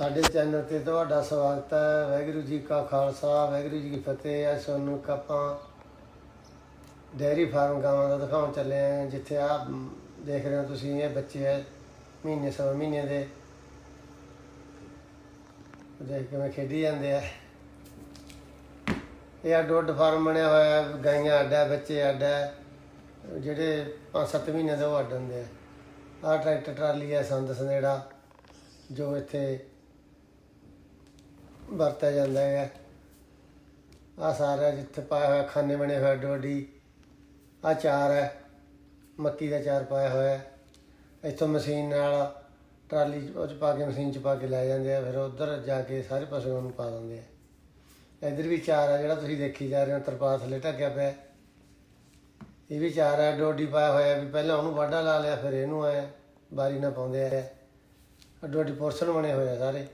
ਸਾਡੇ ਚੈਨਲ ਤੇ ਤੁਹਾਡਾ ਸਵਾਗਤ ਹੈ। ਵਾਹਿਗੁਰੂ ਜੀ ਕਾ ਖਾਲਸਾ, ਵਾਹਿਗੁਰੂ ਜੀ ਕੀ ਫਤਿਹ। ਅੱਜ ਤੁਹਾਨੂੰ ਇੱਕ ਆਪਾਂ ਡੇਅਰੀ ਫਾਰਮ ਗਾਵਾਂ ਦਾ ਦਿਖਾਉਣ ਚੱਲੇ ਆ ਜਿੱਥੇ ਆ ਦੇਖ ਰਹੇ ਹੋ ਤੁਸੀਂ, ਇਹ ਬੱਚੇ ਹੈ ਮਹੀਨੇ, ਸਵਾ ਮਹੀਨੇ ਦੇ। ਦੇਖ ਕਿਵੇਂ ਖੇਡੀ ਜਾਂਦੇ ਆ। ਇਹ ਆ ਡੋਡ ਫਾਰਮ ਬਣਿਆ ਹੋਇਆ ਹੈ ਗਾਈਆਂ ਅੱਡਾ ਬੱਚੇ ਅੱਡਾ ਜਿਹੜੇ 5-7 ਮਹੀਨੇ ਦੇ ਉਹ ਅੱਡ ਹੁੰਦੇ ਆ। ਆ ਟਰੈਕਟਰ, ਟਰਾਲੀ ਹੈ ਸੰਦ ਸਨੇੜਾ ਜੋ ਇੱਥੇ ਵਰਤਿਆ ਜਾਂਦਾ ਹੈ ਆ ਸਾਰਾ ਜਿੱਥੇ ਪਾਇਆ ਹੋਇਆ ਖਾਨੇ ਬਣੇ ਹੋਏ ਡੋਡੀ। ਆ ਚਾਰ ਹੈ, ਮੱਕੀ ਦਾ ਚਾਰ ਪਾਇਆ ਹੋਇਆ। ਹੈ ਇੱਥੋਂ ਮਸ਼ੀਨ ਨਾਲ ਟਰਾਲੀ 'ਚ ਉਹ 'ਚ ਪਾ ਕੇ, ਮਸ਼ੀਨ 'ਚ ਪਾ ਕੇ ਲੈ ਜਾਂਦੇ ਆ, ਫਿਰ ਉਧਰ ਜਾ ਕੇ ਸਾਰੇ ਪਸ਼ੂਆਂ ਨੂੰ ਪਾ ਦਿੰਦੇ ਆ। ਇੱਧਰ ਵੀ ਚਾਰ ਹੈ ਜਿਹੜਾ ਤੁਸੀਂ ਦੇਖੀ ਜਾ ਰਹੇ ਹੋ, ਤਰਪਾਲ ਥੱਲੇ ਢੱਕਿਆ ਪਿਆ ਹੈ। ਇਹ ਵੀ ਚਾਰ ਹੈ, ਡੋਡੀ ਪਾਇਆ ਹੋਇਆ ਵੀ ਪਹਿਲਾਂ ਉਹਨੂੰ ਵਾਢਾ ਲਾ ਲਿਆ, ਫਿਰ ਇਹਨੂੰ ਆਇਆ ਬਾਰੀ ਨਾ ਪਾਉਂਦੇ ਆ। ਅੱਡੋ ਅੱਡੀ ਪੋਰਸ਼ਨ ਬਣੇ ਹੋਏ ਆ ਸਾਰੇ।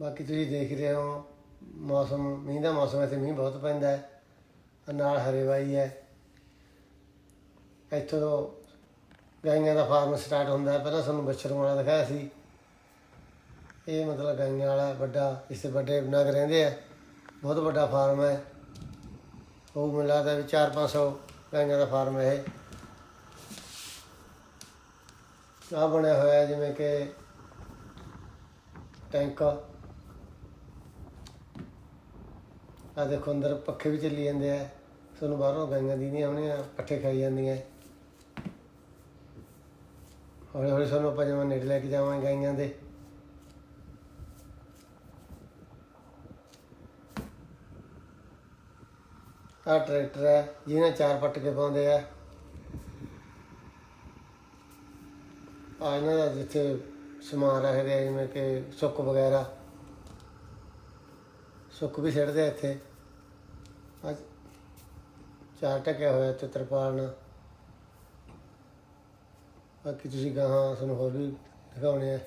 ਬਾਕੀ ਤੁਸੀਂ ਦੇਖ ਰਹੇ ਹੋ, ਮੌਸਮ, ਮੀਂਹ ਦਾ ਮੌਸਮ ਹੈ ਤੇ ਮੀਂਹ ਬਹੁਤ ਪੈਂਦਾ ਹੈ ਨਾਲ ਹਰੇਵਾਈ ਹੈ। ਇੱਥੋਂ ਗਾਈਆਂ ਦਾ ਫਾਰਮ ਸਟਾਰਟ ਹੁੰਦਾ ਹੈ। ਪਹਿਲਾਂ ਤੁਹਾਨੂੰ ਬੱਛਰ ਵਾਲਾ ਦਿਖਾਇਆ ਸੀ। ਇਹ ਮਤਲਬ ਗਾਈਆਂ ਵਾਲਾ ਵੱਡਾ, ਇਸ ਤੇ ਵੱਡੇ ਨਗ ਰਹਿੰਦੇ ਆ। ਬਹੁਤ ਵੱਡਾ ਫਾਰਮ ਹੈ। ਉਹ ਮੈਨੂੰ ਲੱਗਦਾ ਵੀ 4-500 ਗਾਈਆਂ ਦਾ ਫਾਰਮ ਹੈ ਇਹ। ਆ ਬਣਿਆ ਹੋਇਆ ਜਿਵੇਂ ਕਿ ਟੈਂਕ। ਆ ਦੇਖੋ ਅੰਦਰ ਪੱਖੇ ਵੀ ਚੱਲੀ ਜਾਂਦੇ ਆ। ਤੁਹਾਨੂੰ ਬਾਹਰੋਂ ਗਾਈਆਂ ਦੀਦੀਆਂ ਆਉਣੀਆਂ, ਪੱਠੇ ਖਾਈ ਜਾਂਦੀਆਂ। ਹੌਲੀ ਹੌਲੀ ਸਾਨੂੰ ਆਪਾਂ ਜਿਵੇਂ ਨੇੜੇ ਲੈ ਕੇ ਜਾਵਾਂਗੇ ਗਾਈਆਂ ਦੇ। ਆ ਟਰੈਕਟਰ ਹੈ ਜਿਹਨਾਂ ਚਾਰ ਪੱਟ ਕੇ ਪਾਉਂਦੇ ਆ। ਆ ਇਹਨਾਂ ਦਾ ਜਿੱਥੇ ਸਮਾਨ ਰੱਖਦੇ ਆ, ਜਿਵੇਂ ਕਿ ਸੁੱਕ ਵਗੈਰਾ। ਸੁੱਕ ਵੀ ਛੱਡਦੇ ਆ ਇੱਥੇ। ਆ ਚਾਰ ਟਕਿਆ ਹੋਇਆ ਤੇ ਤਰਪਾਲ ਨਾਲ। ਬਾਕੀ ਤੁਸੀਂ ਗਾਹਾਂ ਸਾਨੂੰ ਹੋਰ ਵੀ ਦਿਖਾਉਣੇ ਆ।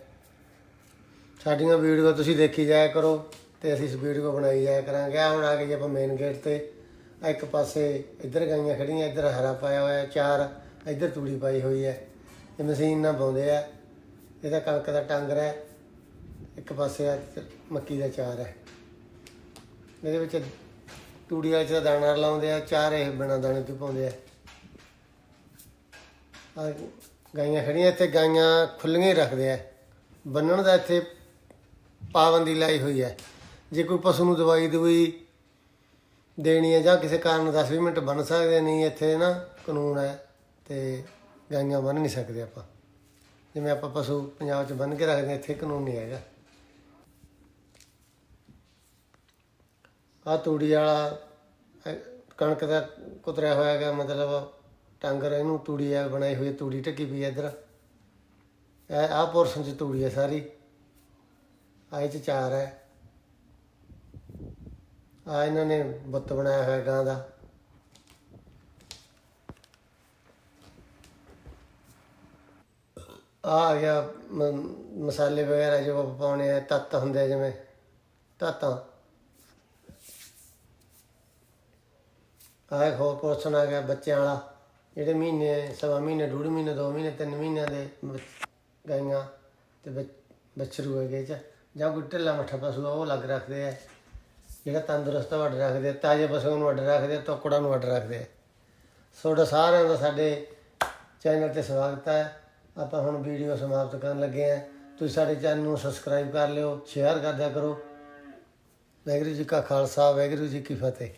ਸਾਡੀਆਂ ਵੀਡੀਓ ਤੁਸੀਂ ਦੇਖੀ ਜਾਇਆ ਕਰੋ ਤੇ ਅਸੀਂ ਇਸ ਵੀਡੀਓ ਬਣਾਈ ਜਾਇਆ ਕਰਾਂਗੇ। ਆ ਹੁਣ ਆ ਗਏ ਜੀ ਆਪਾਂ ਮੇਨ ਗੇਟ ਤੇ। ਆਹ ਇੱਕ ਪਾਸੇ ਇੱਧਰ ਗਾਈਆਂ ਖੜੀਆਂ ਇੱਧਰ ਹਰਾ ਪਾਇਆ ਹੋਇਆ ਚਾਰ ਇੱਧਰ ਤੂੜੀ ਪਾਈ ਹੋਈ ਹੈ। ਇਹ ਮਸ਼ੀਨ ਨਾਲ ਪਾਉਂਦੇ ਆ। ਇਹਦਾ ਕਣਕ ਦਾ ਟਾਂਗਰ ਹੈ। ਇੱਕ ਪਾਸੇ ਆ ਮੱਕੀ ਦਾ ਚਾਰ ਹੈ। ਇਹਦੇ ਵਿੱਚ ਤੂੜੀਆਂ ਚ ਦਾਣਾ ਲਾਉਂਦੇ ਆ, ਚਾਰ ਇਹ ਬਿਨਾਂ ਦਾਣੇ ਤੋਂ ਪਾਉਂਦੇ ਆ। ਆ ਗਾਈਆਂ ਖੜੀਆਂ, ਇੱਥੇ ਗਾਈਆਂ ਖੁੱਲੀਆਂ ਹੀ ਰੱਖਦੇ ਆ। ਬੰਨਣ ਦਾ ਇੱਥੇ ਪਾਬੰਦੀ ਲਾਈ ਹੋਈ ਹੈ ਜੇ ਕੋਈ ਪਸ਼ੂ ਨੂੰ ਦਵਾਈ ਦਵਾਈ ਦੇਣੀ ਹੈ ਜਾਂ ਕਿਸੇ ਕਾਰਨ 10-20 ਮਿੰਟ ਬੰਨ ਸਕਦੇ ਨਹੀਂ ਇੱਥੇ ਨਾ ਕਾਨੂੰਨ ਹੈ ਤੇ ਗਾਈਆਂ ਬੰਨ ਨਹੀਂ ਸਕਦੇ ਆਪਾਂ। ਜਿਵੇਂ ਆਪਾਂ ਪਸ਼ੂ ਪੰਜਾਬ 'ਚ ਬੰਨ ਕੇ ਰੱਖਦੇ ਇੱਥੇ ਕਾਨੂੰਨ ਨਹੀਂ ਹੈਗਾ। ਆ ਤੂੜੀ ਵਾਲਾ ਅਹ, ਕਣਕ ਦਾ ਕੁਤਰਿਆ ਹੋਇਆ ਹੈਗਾ ਮਤਲਬ ਟਾਂਗਰ ਇਹਨੂੰ ਤੂੜੀ ਆ ਬਣਾਈ ਹੋਈ ਹੈ, ਤੂੜੀ ਢੱਕੀ ਪਈ ਹੈ ਇੱਧਰ। ਇਹ ਆਹ ਪੋਰਸ਼ਨ 'ਚ ਤੂੜੀ ਹੈ ਸਾਰੀ। ਆਹ ਇਹ 'ਚ ਚਾਰ ਹੈ ਆ ਇਹਨਾਂ ਨੇ ਬੁੱਤ ਬਣਾਇਆ ਹੋਇਆ ਗਾਂ ਦਾ। ਆ ਆ ਗਿਆ ਮ- ਮਸਾਲੇ ਵਗੈਰਾ ਜੋ ਆਪਾਂ ਪਾਉਣੇ ਆ ਤੱਤ ਹੁੰਦੇ ਆ ਜਿਵੇਂ ਤੱਤਾਂ। ਆਏ ਇੱਕ ਹੋਰ ਪੋਰਸ਼ਨ ਆ ਗਿਆ ਬੱਚਿਆਂ ਵਾਲਾ ਜਿਹੜੇ ਮਹੀਨੇ ਸਵਾ ਮਹੀਨੇ ਡੂਢ ਮਹੀਨੇ ਦੋ ਮਹੀਨੇ ਤਿੰਨ ਮਹੀਨਿਆਂ ਦੇ ਬੱਚ- ਗਾਈਆਂ ਤੇ ਬੱਚ- ਬੱਛਰੂ ਹੈਗੇ ਚ। ਜਾਂ ਕੋਈ ਢਿੱਲਾ ਮੱਠਾ ਪਸ਼ੂ ਉਹ ਲੱਗ ਰੱਖਦੇ ਆ। ਜਿਹੜਾ ਤੰਦਰੁਸਤ ਵੱਡ ਰੱਖਦੇ ਆ, ਤਾਜ਼ੇ ਪਸ਼ੂਆਂ ਨੂੰ ਵੱਡ ਰੱਖਦੇ ਤੋਕੜਾਂ ਨੂੰ ਵੱਡ ਰੱਖਦੇ ਆ। ਤੁਹਾਡਾ ਸਾਰਿਆਂ ਦਾ ਸਾਡੇ ਚੈਨਲ ਤੇ ਸਵਾਗਤ ਹੈ ਆਪਾਂ ਹੁਣ ਵੀਡੀਓ ਸਮਾਪਤ ਕਰਨ ਲੱਗੇ ਆ। ਤੁਸੀਂ ਸਾਡੇ ਚੈਨਲ ਨੂੰ ਸਬਸਕ੍ਰਾਈਬ ਕਰ ਲਿਓ ਸ਼ੇਅਰ ਕਰਦਿਆ ਕਰੋ। ਵਾਹਿਗੁਰੂ ਜੀ ਕਾ ਖਾਲਸਾ ਵਾਹਿਗੁਰੂ ਜੀ ਕੀ ਫਤਿਹ।